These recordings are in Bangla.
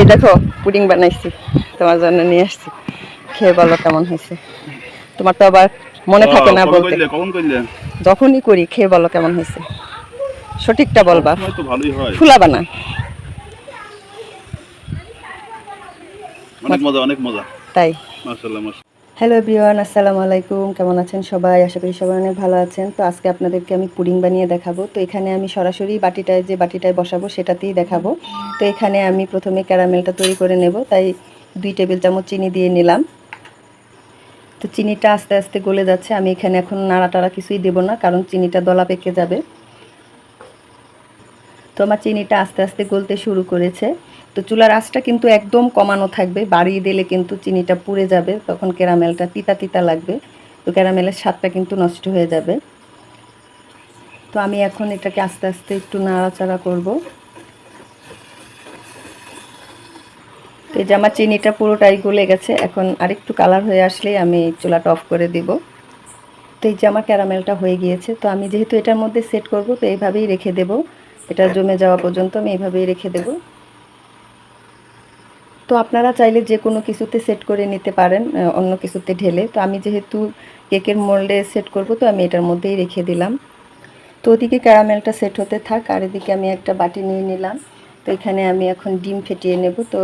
এই দেখো পুডিং বানাইছি তোমার জন্য নিয়ে আসছি। খেয়ে বলো কেমন হয়েছে? তোমার তো আবার মনে থাকে না বলতে। যখনই করি খেয়ে বলো কেমন হয়েছে? সঠিকটা বলবা। ফুলাবা না অনেক মজা অনেক মজা। তাই। মাশাআল্লাহ। হ্যালো এভরিওয়ান আসসালামু আলাইকুম কেমন আছেন সবাই? আশা করি সবাই অনেক ভালো আছেন। তো আজকে আপনাদেরকে আমি পুডিং বানিয়ে দেখাবো। তো এখানে আমি সরাসরি বাটিটায় যে বাটিটায় বসাবো সেটাতেই দেখাবো। তো এখানে আমি প্রথমে ক্যারামেলটা তৈরি করে নেব। তাই দুই টেবিল চামচ চিনি দিয়ে নিলাম। তো চিনিটা আস্তে আস্তে গলে যাচ্ছে। আমি এখানে এখন নাড়া টাড়া কিছুই দেবো না, কারণ চিনিটা দলা পেকে যাবে। তো আমার চিনিটা আস্তে আস্তে গলতে শুরু করেছে। তো চুলার আঁচটা কিন্তু একদম কমানো থাকবে, বাড়িয়ে দিলে কিন্তু চিনিটা পুড়ে যাবে, তখন ক্যারামেলটা তিতা তিতা লাগবে, তো ক্যারামেলের স্বাদটা কিন্তু নষ্ট হয়ে যাবে। তো আমি এখন এটাকে আস্তে আস্তে একটু নাড়াচাড়া করব। তো এই যে আমার চিনিটা পুরোটাই গলে গেছে, এখন আরেকটু কালার হয়ে আসলেই আমি চুলাটা অফ করে দিব। তো এই যে আমার ক্যারামেলটা হয়ে গিয়েছে, তো আমি যেহেতু এটার মধ্যে সেট করব, তো এইভাবেই রেখে দেব। এটা জমে যাওয়া পর্যন্ত আমি এইভাবেই রেখে দেব। তো আপনারা চাইলে যে কোনো কিছুতে সেট করে নিতে পারেন অন্য কিছুতে ঢেলে। তো আমি যেহেতু কেকের মোল্ডে সেট করব, তো আমি এটার মধ্যেই রেখে দিলাম। তো ওদিকে ক্যারামেলটা সেট হতে থাক, আর এদিকে আমি একটা বাটি নিয়ে নিলাম। তো এখানে আমি এখন ডিম ফেটিয়ে নেব। তো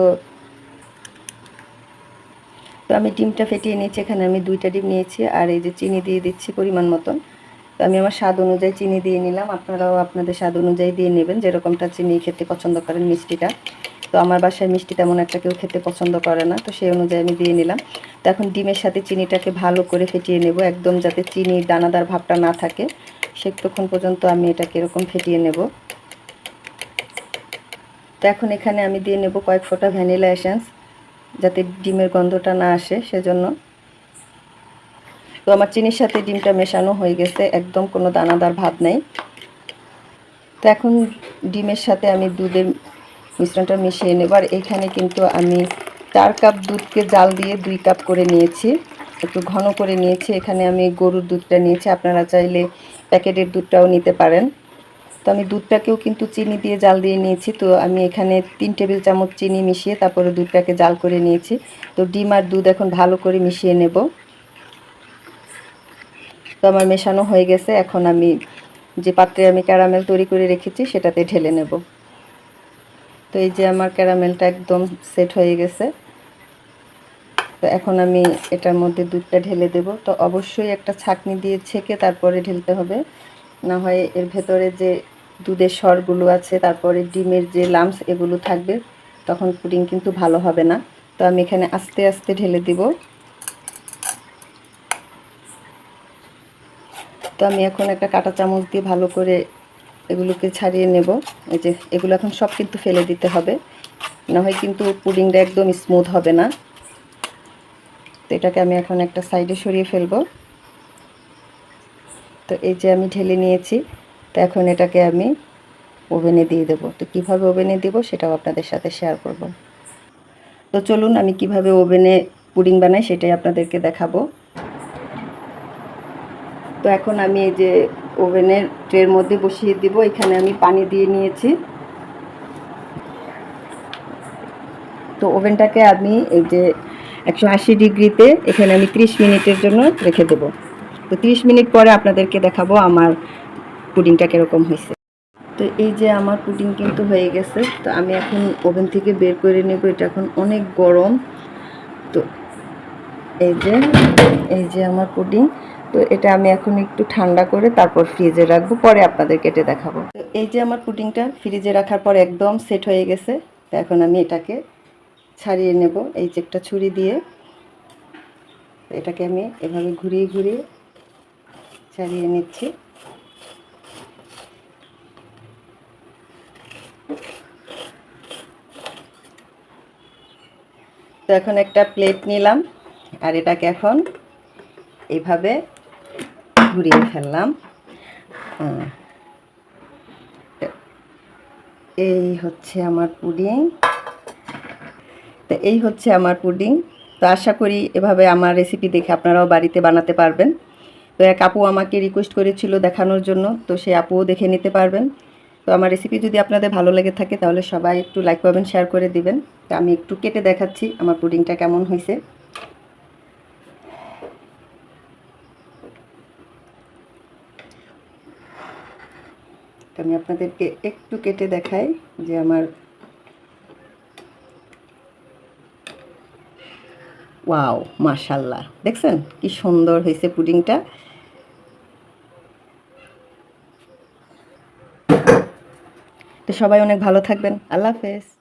তো আমি ডিমটা ফেটিয়ে নিয়েছি, এখানে আমি দুইটা ডিম নিয়েছি, আর এই যে চিনি দিয়ে দিচ্ছি পরিমাণ মতন। তো আমি আমার স্বাদ অনুযায়ী চিনি দিয়ে নিলাম। আপনারাও আপনাদের স্বাদ অনুযায়ী দিয়ে নেবেন, যেরকমটা চিনি খেতে পছন্দ করেন মিষ্টিটা। তো আমার বাসায় মিষ্টি তেমন একটা কেউ খেতে পছন্দ করে না, তো সেই অনুযায়ী আমি দিয়ে নিলাম। তো এখন ডিমের সাথে চিনিটাকে ভালো করে ফেটিয়ে নেব, একদম যাতে চিনি দানাদার ভাবটা না থাকে। সে তখন পর্যন্ত আমি এটাকে এরকম ফেটিয়ে নেব। তো এখন এখানে আমি দিয়ে নেব কয়েক ফোঁটা ভ্যানিলা এসেন্স, যাতে ডিমের গন্ধটা না আসে সেজন্য। তো আমার চিনির সাথে ডিমটা মেশানো হয়ে গেছে, একদম কোনো দানাদার ভাব নেই। তো এখন ডিমের সাথে আমি দুধের মিশ্রণটা মিশিয়ে নেব আর এখানে কিন্তু আমি চার কাপ দুধকে জাল দিয়ে দুই কাপ করে নিয়েছি। একটু ঘন করে নিয়েছি। এখানে আমি গরুর দুধটা নিয়েছি। আপনারা চাইলে প্যাকেটের দুধটাও নিতে পারেন। তো আমি দুধটাকেও কিন্তু চিনি দিয়ে জাল দিয়ে নিয়েছি। তো আমি এখানে তিন টেবিল চামচ চিনি মিশিয়ে তারপরে দুধটাকে জাল করে নিয়েছি। তো ডিম আর দুধ এখন ভালো করে মিশিয়ে নেব। তো আমার মেশানো হয়ে গেছে। এখন আমি যে পাত্রে আমি ক্যারামেল তৈরি করে রেখেছি, সেটাতে ঢেলে নেব। তো এই যে আমার ক্যারামেলটা একদম সেট হয়ে গেছে। তো এখন আমি এটার মধ্যে দুধটা ঢেলে দেব। তো অবশ্যই একটা ছাঁকনি দিয়ে ছেঁকে তারপরে ঢেলতে হবে। না হয় এর ভেতরে যে দুধের স্বরগুলো আছে, তারপরে ডিমের যে লামস এগুলো থাকবে, তখন পুডিং কিন্তু ভালো হবে না। তো আমি এখানে আস্তে আস্তে ঢেলে দিব। তো আমি এখন একটা কাঁটা চামচ দিয়ে ভালো করে এগুলোকে ছাড়িয়ে নেব। এই যে এগুলো এখন সব কিন্তু ফেলে দিতে হবে। না হয় কিন্তু পুডিংটা একদম স্মুথ হবে না। তো এটাকে আমি এখন একটা সাইডে সরিয়ে ফেলব। তো এই যে আমি ঢেলে নিয়েছি, তো এখন এটাকে আমি ওভেনে দিয়ে দেবো। তো কীভাবে ওভেনে দিব সেটাও আপনাদের সাথে শেয়ার করব। তো চলুন আমি কীভাবে ওভেনে পুডিং বানাই সেটাই আপনাদেরকে দেখাবো। তো এখন আমি এই যে ওভেনের ট্রের মধ্যে বসিয়ে দিব, এখানে আমি পানি দিয়ে নিয়েছি। তো ওভেনটাকে আমি এই যে একশো আশি ডিগ্রিতে, এখানে আমি 30 মিনিটের জন্য রেখে দেব। তো 30 মিনিট পরে আপনাদেরকে দেখাবো আমার পুডিংটা কীরকম হয়েছে। তো এই যে আমার পুডিং কিন্তু হয়ে গেছে, তো আমি এখন ওভেন থেকে বের করে নেব, এটা এখন অনেক গরম। তো এই যে এই যে আমার পুডিং তো এটা আমি এখন একটু ঠান্ডা করে তারপর ফ্রিজে রাখব, পরে আপনাদের কেটে দেখাবো। এই যে আমার পুডিংটা ফ্রিজে রাখার পর একদম সেট হয়ে গেছে, তো এখন আমি এটাকে ছাড়িয়ে নেব, এই যে একটা ছুরি দিয়ে। এটাকে আমি এভাবে ঘুরিয়ে ঘুরিয়ে ছাড়িয়ে নিচ্ছি। তো এখন একটা প্লেট নিলাম, আর এটাকে এখন এইভাবে ঘুরিয়ে ফেললাম। এই হচ্ছে আমার পুডিং। তো এই হচ্ছে আমার পুডিং। তো আশা করি এভাবে আমার রেসিপি দেখে আপনারাও বাড়িতে বানাতে পারবেন। তো এক আপু আমাকে রিকোয়েস্ট করেছিল দেখানোর জন্য, তো সেই আপুও দেখে নিতে পারবেন। তো আমার রেসিপি যদি আপনাদের ভালো লেগে থাকে, তাহলে সবাই একটু লাইক পাবেন শেয়ার করে দিবেন। তো আমি একটু কেটে দেখাচ্ছি আমার পুডিংটা কেমন হয়েছে আমি আপনাদেরকে একটু কেটে দেখাই যে আমার ওয়াও মাশাল্লাহ দেখছেন? কি সুন্দর হয়েছে পুডিংটা। তো সবাই অনেক ভালো থাকবেন। আল্লাহ হাফেজ।